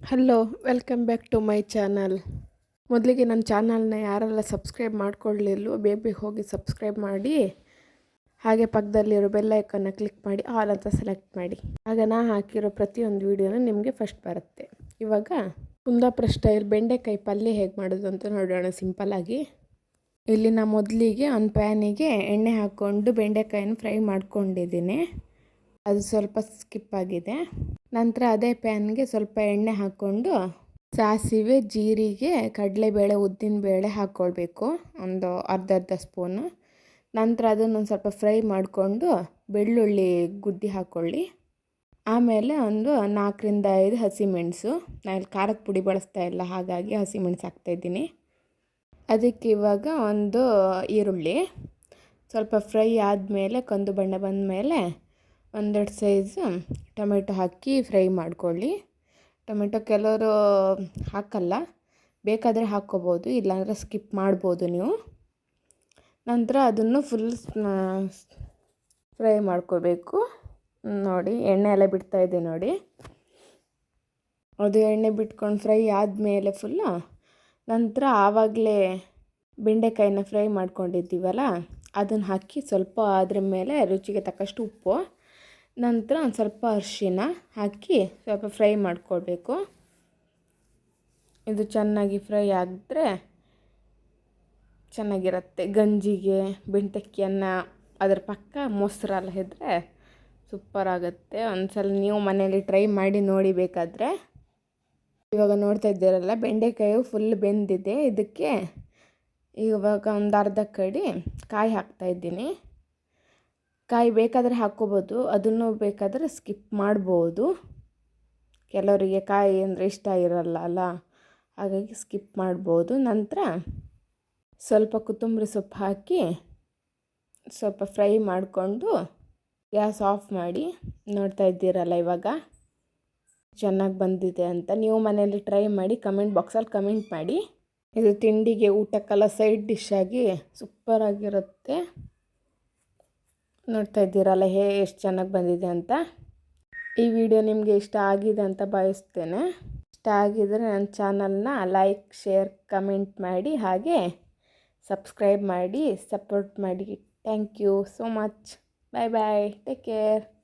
Hello welcome back to my channel ಮೊದಲಿಗೆ ನನ್ನ ಚಾನಲ್ನ ಯಾರೆಲ್ಲ ಸಬ್ಸ್ಕ್ರೈಬ್ ಮಾಡ್ಕೊಳ್ಳಿಲ್ವೋ, ಬೇಬಿ ಹೋಗಿ ಸಬ್ಸ್ಕ್ರೈಬ್ ಮಾಡಿ. ಹಾಗೆ ಪಕ್ಕದಲ್ಲಿರೋ ಬೆಲ್ ಐಕನ್ನ ಕ್ಲಿಕ್ ಮಾಡಿ ಆಲ್ ಅಂತ ಸೆಲೆಕ್ಟ್ ಮಾಡಿ. ಆಗ ನಾ ಹಾಕಿರೋ ಪ್ರತಿಯೊಂದು ವೀಡಿಯೋನ ನಿಮಗೆ ಫಸ್ಟ್ ಬರುತ್ತೆ. ಇವಾಗ ಕುಂದಾಪುರ ಸ್ಟೈಲ್ ಬೆಂಡೆಕಾಯಿ ಪಲ್ಯ ಹೇಗೆ ಮಾಡೋದು ಅಂತ ನೋಡೋಣ ಸಿಂಪಲ್ಲಾಗಿ ಇಲ್ಲಿ ನಾ ಮೊದಲಿಗೆ ಒಂದು ಪ್ಯಾನಿಗೆ ಎಣ್ಣೆ ಹಾಕ್ಕೊಂಡು ಬೆಂಡೆಕಾಯಿನ ಫ್ರೈ ಮಾಡ್ಕೊಂಡಿದ್ದೀನಿ. ಅದು ಸ್ವಲ್ಪ ಸ್ಕಿಪ್ ಆಗಿದೆ. ನಂತರ ಅದೇ ಪ್ಯಾನ್ಗೆ ಸ್ವಲ್ಪ ಎಣ್ಣೆ ಹಾಕ್ಕೊಂಡು ಸಾಸಿವೆ, ಜೀರಿಗೆ, ಕಡಲೆಬೇಳೆ ಉದ್ದಿನಬೇಳೆ ಹಾಕ್ಕೊಳ್ಬೇಕು. ಒಂದು ಅರ್ಧ ಅರ್ಧ ಸ್ಪೂನು. ನಂತರ ಅದನ್ನು ಸ್ವಲ್ಪ ಫ್ರೈ ಮಾಡಿಕೊಂಡು ಬೆಳ್ಳುಳ್ಳಿ ಗುದ್ದಿ ಹಾಕ್ಕೊಳ್ಳಿ ಆಮೇಲೆ ಒಂದು ನಾಲ್ಕರಿಂದ ಐದು ಹಸಿಮೆಣಸು. ನಾನು ಖಾರದ ಪುಡಿ ಬಳಸ್ತಾ ಇಲ್ಲ, ಹಾಗಾಗಿ ಹಸಿಮೆಣಸು ಹಾಕ್ತಾಯಿದ್ದೀನಿ ಅದಕ್ಕೆ ಇವಾಗ ಒಂದು ಈರುಳ್ಳಿ. ಸ್ವಲ್ಪ ಫ್ರೈ ಆದಮೇಲೆ ಕಂದು ಬಣ್ಣ ಬಂದ ಮೇಲೆ ಒಂದೆರಡು ಸೈಜ್ ಟೊಮೆಟೊ ಹಾಕಿ ಫ್ರೈ ಮಾಡ್ಕೊಳ್ಳಿ. ಟೊಮೆಟೊ ಕೆಲವರು ಹಾಕಲ್ಲ, ಬೇಕಾದರೆ ಹಾಕ್ಕೋಬೋದು, ಇಲ್ಲಾಂದರೆ ಸ್ಕಿಪ್ ಮಾಡ್ಬೋದು ನೀವು. ನಂತರ ಅದನ್ನು ಫುಲ್ ಫ್ರೈ ಮಾಡ್ಕೋಬೇಕು. ನೋಡಿ, ಎಣ್ಣೆ ಎಲ್ಲ ಬಿಡ್ತಾ ಇದೆ ನೋಡಿ. ಅದು ಎಣ್ಣೆ ಬಿಟ್ಕೊಂಡು ಫ್ರೈ ಆದಮೇಲೆ ಫುಲ್ಲು ನಂತರ ಆವಾಗಲೇ ಬೆಂಡೆಕಾಯಿನ ಫ್ರೈ ಮಾಡ್ಕೊಂಡಿದ್ದೀವಲ್ಲ, ಅದನ್ನು ಹಾಕಿ ಸ್ವಲ್ಪ ಅದ್ರ ಮೇಲೆ ರುಚಿಗೆ ತಕ್ಕಷ್ಟು ಉಪ್ಪು. ನಂತರ ಒಂದು ಸ್ವಲ್ಪ ಅರಿಶಿನ ಹಾಕಿ ಸ್ವಲ್ಪ ಫ್ರೈ ಮಾಡಿಕೊಳ್ಬೇಕು. ಇದು ಚೆನ್ನಾಗಿ ಫ್ರೈ ಆದರೆ ಚೆನ್ನಾಗಿರುತ್ತೆ. ಗಂಜಿಗೆ ಬೆಂಟಕ್ಕಿ ಅನ್ನ ಅದರ ಪಕ್ಕ ಮೊಸರೆಲ್ಲ ಇದ್ದರೆ ಸೂಪರ್ ಆಗುತ್ತೆ. ಒಂದ್ಸಲ ನೀವು ಮನೆಯಲ್ಲಿ ಟ್ರೈ ಮಾಡಿ ನೋಡಿ ಬೇಕಾದರೆ. ಇವಾಗ ನೋಡ್ತಾ ಇದ್ದೀರಲ್ಲ, ಬೆಂಡೆಕಾಯಿ ಫುಲ್ ಬೆಂದಿದೆ. ಇದಕ್ಕೆ ಇವಾಗ ಒಂದು ಅರ್ಧ ಕಡಿ ಕಾಯಿ ಹಾಕ್ತಾಯಿದ್ದೀನಿ ಕಾಯಿ ಬೇಕಾದರೆ ಹಾಕ್ಕೋಬೋದು, ಅದನ್ನು ಬೇಕಾದರೆ ಸ್ಕಿಪ್ ಮಾಡ್ಬೋದು. ಕೆಲವರಿಗೆ ಕಾಯಿ ಅಂದರೆ ಇಷ್ಟ ಇರಲ್ಲ ಅಲ್ಲ, ಹಾಗಾಗಿ ಸ್ಕಿಪ್ ಮಾಡ್ಬೋದು. ನಂತರ ಸ್ವಲ್ಪ ಕೊತ್ತಂಬರಿ ಸೊಪ್ಪು ಹಾಕಿ ಸ್ವಲ್ಪ ಫ್ರೈ ಮಾಡಿಕೊಂಡು ಗ್ಯಾಸ್ ಆಫ್ ಮಾಡಿ ನೋಡ್ತಾ ಇದ್ದೀರಲ್ಲ ಇವಾಗ? ಚೆನ್ನಾಗಿ ಬಂದಿದೆ ಅಂತ ನೀವು ಮನೆಯಲ್ಲಿ ಟ್ರೈ ಮಾಡಿ, ಕಮೆಂಟ್ ಬಾಕ್ಸಲ್ಲಿ ಕಮೆಂಟ್ ಮಾಡಿ. ಇದು ತಿಂಡಿಗೆ ಊಟಕ್ಕೆಲ್ಲ ಸೈಡ್ ಡಿಶ್ ಆಗಿ ಸೂಪರಾಗಿರುತ್ತೆ ನೋಡ್ತಾ ಇದ್ದೀರಲ್ಲ, ಹೇ, ಎಷ್ಟು ಚೆನ್ನಾಗಿ ಬಂದಿದೆ ಅಂತ. ಈ ವಿಡಿಯೋ ನಿಮಗೆ ಇಷ್ಟ ಆಗಿದೆ ಅಂತ ಬಯಸ್ತೇನೆ. ಇಷ್ಟ ಆಗಿದರೆ ನನ್ನ ಚಾನಲ್ನ ಲೈಕ್, ಶೇರ್, ಕಮೆಂಟ್ ಮಾಡಿ, ಹಾಗೆ ಸಬ್ಸ್ಕ್ರೈಬ್ ಮಾಡಿ, ಸಪೋರ್ಟ್ ಮಾಡಿ. Thank you so much. Bye bye. Take care.